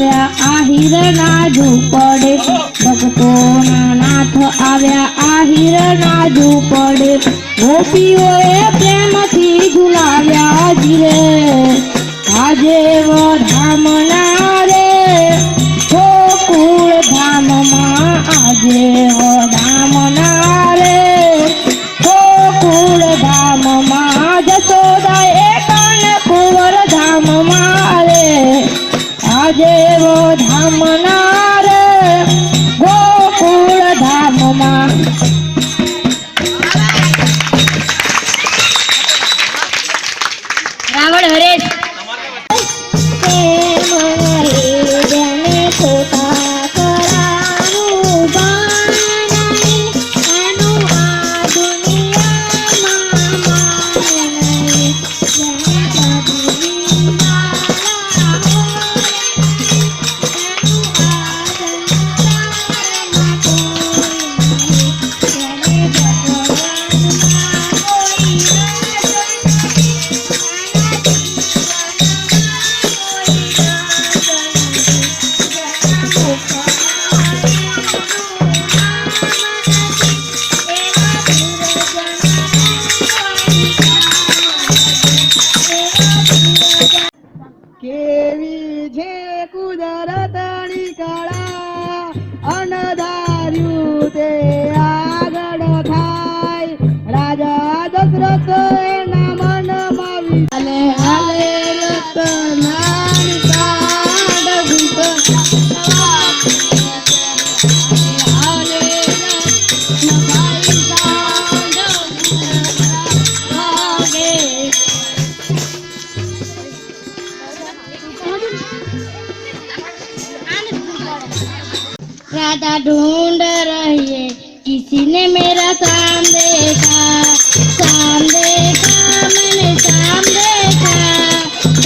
આવ્યા આહિરના ઝૂંપડે ભક્તોના નાથ આવ્યા આહિરના ઝૂંપડે ગોપીઓએ પ્રેમથી ધામના રે ગોકુળ ધામમાં રાવણ હરેશ. કેવી છે કુદરતની કળા? અનધાર્યું તે આગળ થાય. राधा ढूंढ रही। है किसी ने मेरा शाम देखा शाम देखा, मैंने शाम देखा।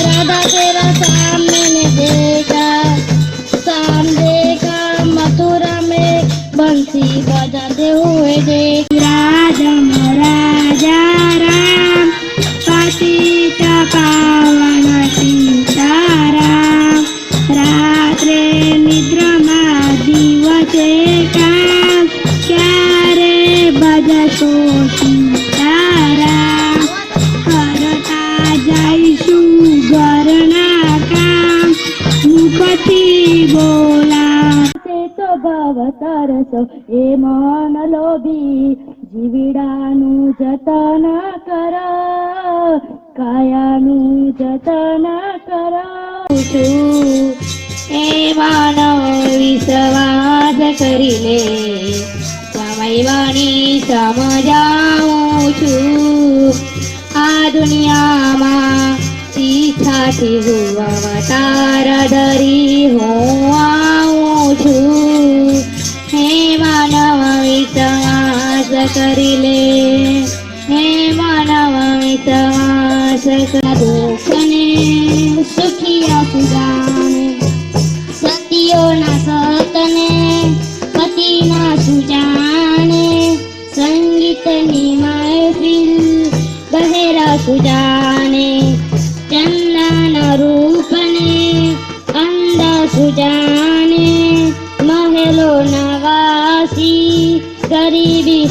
राधा तेरा शाम मैंने देखा। शाम देखा, मथुरा में बंसी बजाते हुए देख। राजम राजा તે તો ભવ તરસો એ મન લોભી જીવીડાનું જતન કર કાયાનું જતન કર એ માનવ વિશ્વાસ કરીને સમયવાની સમજાવું છું આ દુનિયામાં શીખાથી હું કરી લે હે માનવ કર દુઃખને સુખિયા સુજાને. સતીઓના સતને, પતિના સુજાને. સંગીતની મહેફિલ બહેરા સુજાને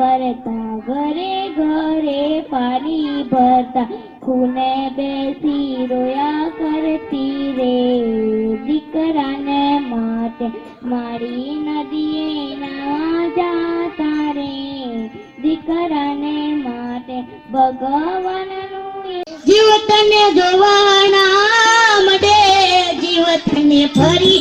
ભરતા, ઘરે ઘરે પાણી ભરતા, ખૂને બેસી રોયા કરતી રે. દીકરાને માટે મારી નદીએ ના જાતા રે. દીકરાને માટે ભગવાનનું જીવતને જોવાના મડે જીવતને ફરી